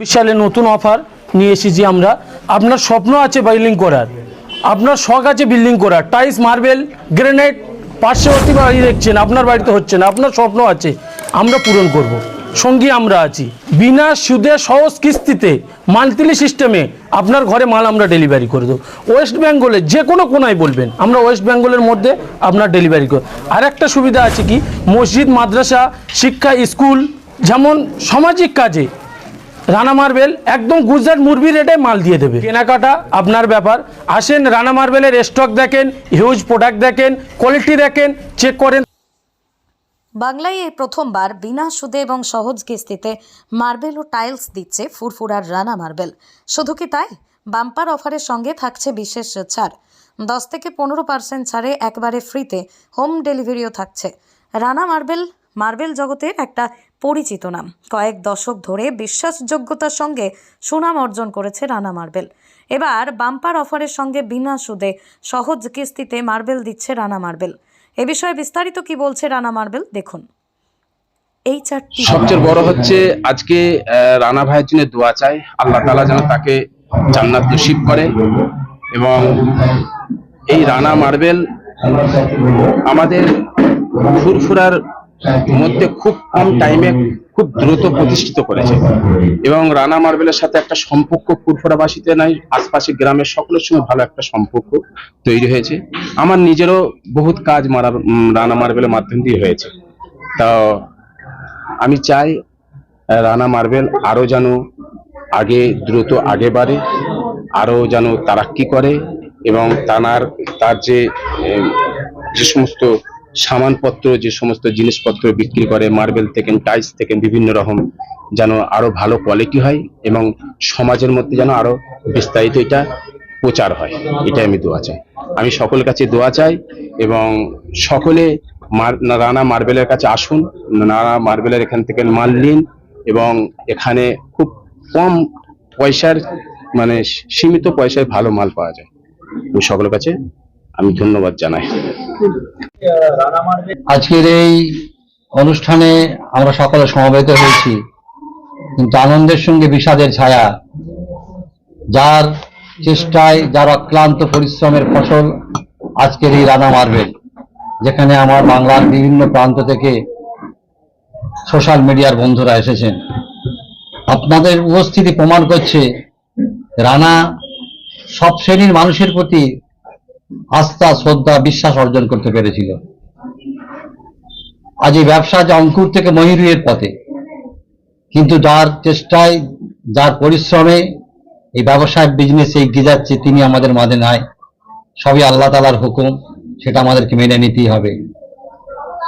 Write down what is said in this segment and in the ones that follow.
বিশালে নতুন অফার নিয়ে এসেছি আমরা। আপনার স্বপ্ন আছে বাইলিং করার। আপনার শখ আছে বিল্ডিং করার। টাইলস মার্বেল গ্রেনাইট পার্শ্ববর্তী বাড়ি দেখছেন, আপনার বাড়িতে হচ্ছে না, আপনার স্বপ্ন আছে, আমরা পূরণ করব। সঙ্গী আমরা আছি। বিনা সুদে সহজ কিস্তিতে মান্থলি সিস্টেমে আপনার ঘরে মাল আমরা ডেলিভারি করে দেবো। ওয়েস্ট বেঙ্গলে যে কোনো কোনায় বলবেন, আমরা ওয়েস্ট বেঙ্গলের মধ্যে আপনার ডেলিভারি করি আর একটা সুবিধা আছে কি? মসজিদ, মাদ্রাসা, শিক্ষা, স্কুল, যেমন সামাজিক কাজে রানা মার্বেল একদম গুজরাট মুরবি রেটে মাল দিয়ে দেবে। কেনাকাটা আপনার ব্যাপার। আসেন রানা মার্বেলের স্টক দেখেন হিউজ প্রোডাক্ট দেখেন কোয়ালিটি দেখেন চেক করেন। বাংলায় এই প্রথমবার বিনা সুদে এবং সহজ কিস্তিতে মার্বেল ও টাইলস দিচ্ছে ফুরফুরার রানা মার্বেল। শুধু কি তাই? বাম্পার অফারের সঙ্গে থাকছে বিশেষ ছাড়। দশ থেকে পনেরো পার্সেন্ট ছাড়ে একবারে ফ্রিতে হোম ডেলিভারিও থাকছে। রানা মার্বেল মার্বেল জগতের একটা পরিচিত নাম। কয়েক দশক ধরে বিশ্বাসযোগ্যতার সঙ্গে সুনাম অর্জন করেছে রানা মার্বেল। এবার বাম্পার অফারের সঙ্গে বিনা সুদে সহজ কিস্তিতে মার্বেল দিচ্ছে রানা মার্বেল। এ বিষয়ে বিস্তারিত কি বলছে রানা মার্বেল দেখুন। এই চারটি সবচেয়ে বড় হচ্ছে আজকে রানা ভাইয়ের জন্য দোয়া চাই। আল্লাহ তালা যেন তাকে জান্নাত নসিব করে এবং এই রানা মার্বেল আমাদের ফুরফুরার মধ্যে খুব কম টাইমে খুব দ্রুত প্রতিষ্ঠিত করেছে। এবং রানা মার্বেলের সাথে একটা সম্পর্ক ফুরফুরাবাসীতে নাই, আশপাশে গ্রামের সকলের সঙ্গে ভালো একটা সম্পর্ক তৈরি হয়েছে। আমার নিজেরও বহুত কাজ মারা রানা মার্বেলের মাধ্যম দিয়ে হয়েছে। তা আমি চাই রানা মার্বেল আরও যেন আগে দ্রুত আগে বাড়ে, আরও যেন তারাক্কি করে এবং তানার তার যে যে সমস্ত সামানপত্র, যে সমস্ত জিনিসপত্র বিক্রি করে, মার্বেল থেকে, টাইলস থেকে বিভিন্ন রকম যেন আরও ভালো কোয়ালিটি হয় এবং সমাজের মধ্যে যেন আরও বিস্তারিত এটা প্রচার হয়। এটাই আমি দোয়া চাই। আমি সকলের কাছে দোয়া চাই এবং সকলে রানা মার্বেলের কাছে আসুন, রানা মার্বেলের এখান থেকে মাল নিন এবং এখানে খুব কম পয়সার মানে সীমিত পয়সায় ভালো মাল পাওয়া যায়। সকলের কাছে আমি ধন্যবাদ জানাই। আজকের এই অনুষ্ঠানে আমরা সকলে সমবেত হয়েছি, কিন্তু আনন্দের সঙ্গে বিষাদের ছায়া, যার চেষ্টায়, যার অক্লান্ত পরিশ্রমের ফসল আজকের এই রানা মার্বেল, যেখানে আমার বাংলার বিভিন্ন প্রান্ত থেকে সোশ্যাল মিডিয়ার বন্ধুরা এসেছেন। আপনাদের উপস্থিতি প্রমাণ করছে, রানা সব শ্রেণির মানুষের প্রতি আস্থা, শ্রদ্ধা, বিশ্বাস অর্জন করতে পেরেছিল। আজ এই ব্যবসা যে অঙ্কুর থেকে মহিরুয়ের পথে। কিন্তু যার চেষ্টায়, যার পরিশ্রমে এই ব্যবসায় বিজনেসে এগিয়ে যাচ্ছে তিনি আমাদের মাঝে নাই। সবই আল্লাহ তালার হুকুম, সেটা আমাদেরকে মেনে নিতেই হবে।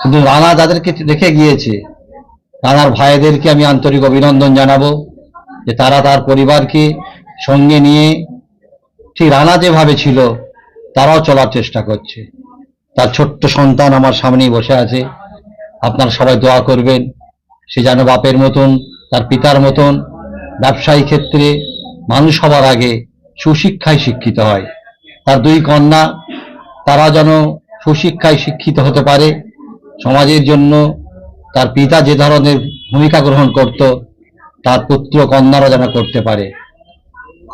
কিন্তু রানা যাদেরকে রেখে গিয়েছে, রানার ভাইদেরকে আমি আন্তরিক অভিনন্দন জানাব যে তারা তার পরিবারকে সঙ্গে নিয়ে, ঠিক রানা যেভাবে ছিল তারাও চলার চেষ্টা করছে। তার ছোট্ট সন্তান আমার সামনেই বসে আছে। আপনারা সবাই দোয়া করবেন। সে যেন বাপের মতন, তার পিতার মতন ব্যবসায়ী ক্ষেত্রে মানুষ হবার আগে সুশিক্ষায় শিক্ষিত হয়। তার দুই কন্যা, তারা যেন সুশিক্ষায় শিক্ষিত হতে পারে। সমাজের জন্য তার পিতা যে ধরনের ভূমিকা গ্রহণ করত, তার পুত্র কন্যারা যেন করতে পারে।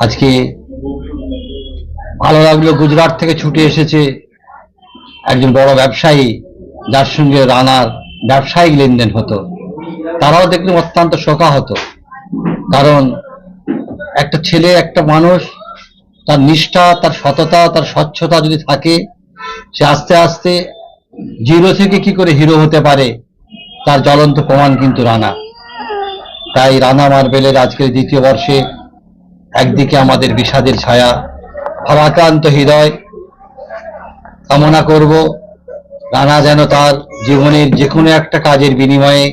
আজকে ভালো লাগল গুজরাট থেকে ছুটে এসেছে একজন বড় ব্যবসায়ী, যার সঙ্গে রানার ব্যবসায়িক লেনদেন হতো। তারাও দেখলাম অত্যন্ত শোকা হতো কারণ একটা ছেলে, একটা মানুষ, তার নিষ্ঠা, তার সততা, তার স্বচ্ছতা যদি থাকে, সে আস্তে আস্তে জিরো থেকে কি করে হিরো হতে পারে, তার জ্বলন্ত প্রমাণ কিন্তু রানা। তাই রানা মার্বেলের আজকের দ্বিতীয় বর্ষে একদিকে আমাদের বিষাদের ছায়া ভাবাক্রান্ত হৃদয় কামনা করব, রানা যেন তার জীবনের যে কোনো একটা কাজের বিনিময়ে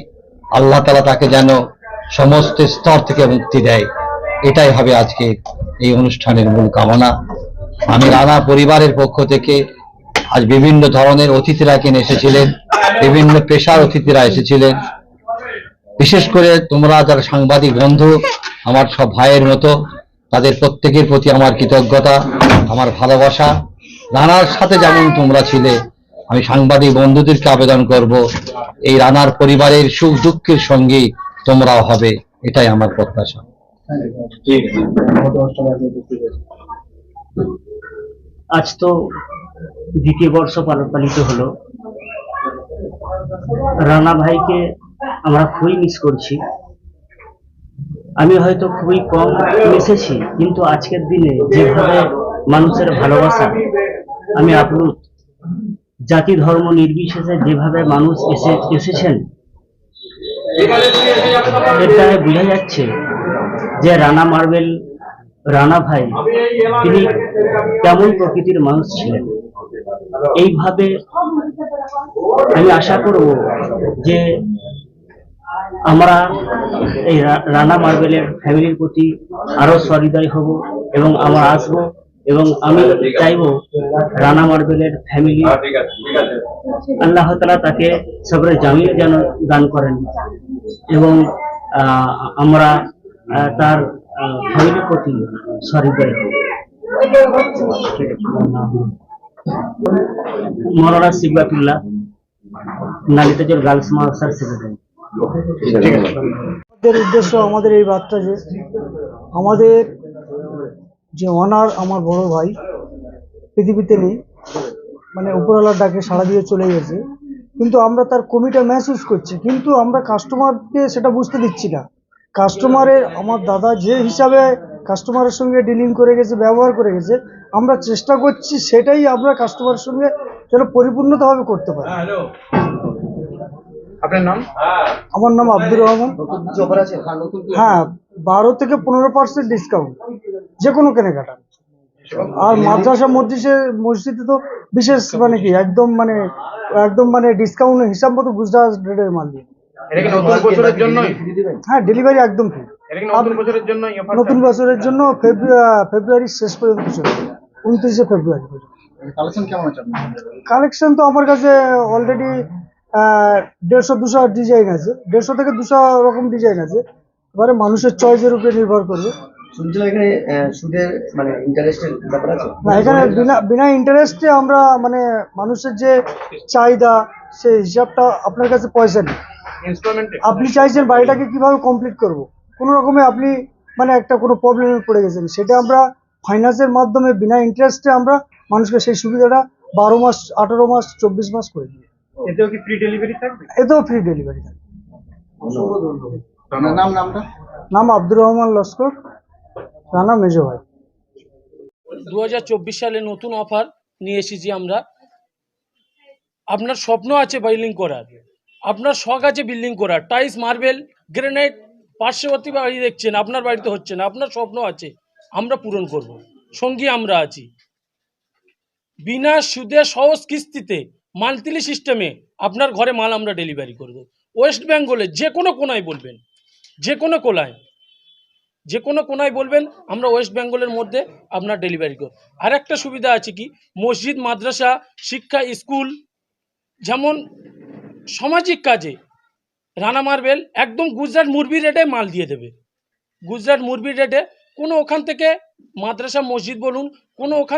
আল্লাহ তালা তাকে যেন সমস্ত স্তর থেকে মুক্তি দেয়। এটাই হবে আজকে এই অনুষ্ঠানের মূল কামনা। আমি রানা পরিবারের পক্ষ থেকে আজ বিভিন্ন ধরনের অতিথিরা কিনে এসেছিলেন, বিভিন্ন পেশার অতিথিরা এসেছিলেন। বিশেষ করে তোমরা যারা সাংবাদিক বন্ধু, আমার সব ভাইয়ের মতো তাদের প্রত্যেকের প্রতি আমার কৃতজ্ঞতা, আমার ভালোবাসা। রানার সাথে যেমন তোমরা ছিলে, আমি সাংবাদিক বন্ধুদেরকে আবেদন করব, এই রানার পরিবারের সুখ দুঃখের সঙ্গে তোমরাও হবে, এটাই আমার প্রত্যাশা। আজ তো দ্বিতীয় বর্ষ পালিত হলো। রানা ভাইকে আমরা খুবই মিস করছি। আমি হয়তো খুবই কম মিশেছি কিন্তু আজকের দিনে যেভাবে মানুষের ভালোবাসা, আমি আপ্লুত। জাতি ধর্ম নির্বিশেষে যেভাবে মানুষ এসে, এসেছেন এটায় বোঝা যাচ্ছে যে রানা মার্বেল, রানা ভাই, তিনি কেমন প্রকৃতির মানুষ ছিলেন। এইভাবে আমি আশা করব যে আমরা এই রানা মার্বেলের ফ্যামিলির প্রতি আরও সহৃদয় হব এবং আমরা আসব এবং আমি চাইব রানা মার্বেলের ফ্যামিলি আল্লাহ তালা তাকে সবরে জামিল যেন দান করেন এবং আমরা তার ফ্যামিলির প্রতি সহৃদয় হব। মরানা সিবাতুল্লাহ নালিতাজর গার্লস মাদ্রাসার সেক্রেটারি আমাদের উদ্দেশ্য আমাদের এই বার্তা যে আমাদের যে অনার আমার বড় ভাই পৃথিবীতে নেই মানে উপরওয়ালার ডাকে সাড়া দিয়ে চলে গেছে কিন্তু আমরা তার কমিটা মেহসুস করছি কিন্তু আমরা কাস্টমারকে সেটা বুঝতে দিচ্ছি না। কাস্টমারের আমার দাদা যে হিসাবে কাস্টমারের সঙ্গে ডিলিং করে গেছে ব্যবহার করে গেছে আমরা চেষ্টা করছি সেটাই আমরা কাস্টমারের সঙ্গে যেন পরিপূর্ণতাভাবে করতে পারি। আপনার নাম? আমার নাম আব্দুর রহমান। হ্যাঁ বারো থেকে পনেরো পার্সেন্ট ডিসকাউন্ট যে কোনো কেনাকাটা। আর মাদ্রাসা মসজিদে মসজিদে তো বিশেষ মানে কি একদম মানে একদম মানে ডিসকাউন্ট হিসাব মতো গুজরাট রেটের মাল দিয়ে। নতুন বছরের জন্যই? হ্যাঁ ডেলিভারি একদম ফ্রি নতুন বছরের জন্যই অফার নতুন বছরের জন্য ফেব্রুয়ারি ফেব্রুয়ারির শেষ পর্যন্ত চলবে। উনত্রিশে ফেব্রুয়ারি পর্যন্ত। কালেকশন কেমন আছে কালেকশন তো আমার কাছে অলরেডি দেড়শো দুশো ডিজাইন আছে। দেড়শো থেকে দুশো রকম ডিজাইন আছে। এবারে মানুষের চয়েসের উপরে নির্ভর করবে। শুনছিলাম এখানে সুদের মানে ইন্টারেস্টের ব্যাপার আছে। না এখানে বিনা বিনা ইন্টারেস্টে আমরা মানে মানুষের যে চাহিদা সেই হিসাবটা আপনার কাছে পয়সা নেই। আপনি চাইছেন বাড়িটাকে কীভাবে কমপ্লিট করব? কোনো রকমে আপনি মানে একটা কোনো প্রবলেমে পড়ে গেছেন। সেটা আমরা ফাইন্যান্সের মাধ্যমে বিনা ইন্টারেস্টে আমরা মানুষকে সেই সুবিধাটা বারো মাস আঠারো মাস চব্বিশ মাস করে দিই। এতেও কি ফ্রি ডেলিভারি থাকবে? এতেও ফ্রি ডেলিভারি থাকে আপনার নাম নামটা? নাম আব্দুর রহমান লস্কর রানা মেজো ভাই। দু সালে নতুন অফার নিয়ে এসেছি আমরা। আপনার স্বপ্ন আছে বিল্ডিং করার। আপনার শখ আছে বিল্ডিং করার। টাইলস মার্বেল গ্রেনাইট পার্শ্ববর্তী বাড়ি দেখছেন আপনার বাড়িতে হচ্ছে না। আপনার স্বপ্ন আছে আমরা পূরণ করব। সঙ্গী আমরা আছি। বিনা সুদে সহজ কিস্তিতে মান্থলি সিস্টেমে আপনার ঘরে মাল আমরা ডেলিভারি করব ওয়েস্ট বেঙ্গলে যে কোনো কোনায় বলবেন, যে কোনো কোনায়, যে কোনো কোনায় বলবেন, আমরা ওয়েস্ট বেঙ্গলের মধ্যে আপনার ডেলিভারি করব। আর একটা সুবিধা আছে কি, মসজিদ, মাদ্রাসা, শিক্ষা, স্কুল, যেমন সামাজিক কাজে রানা মার্বেল একদম গুজরাট মুরবি রেটে মাল দিয়ে দেবে। গুজরাট মুরবি রেটে কোনো ওখান থেকে মাদ্রাসা, মসজিদ বলুন, কোনো ওখান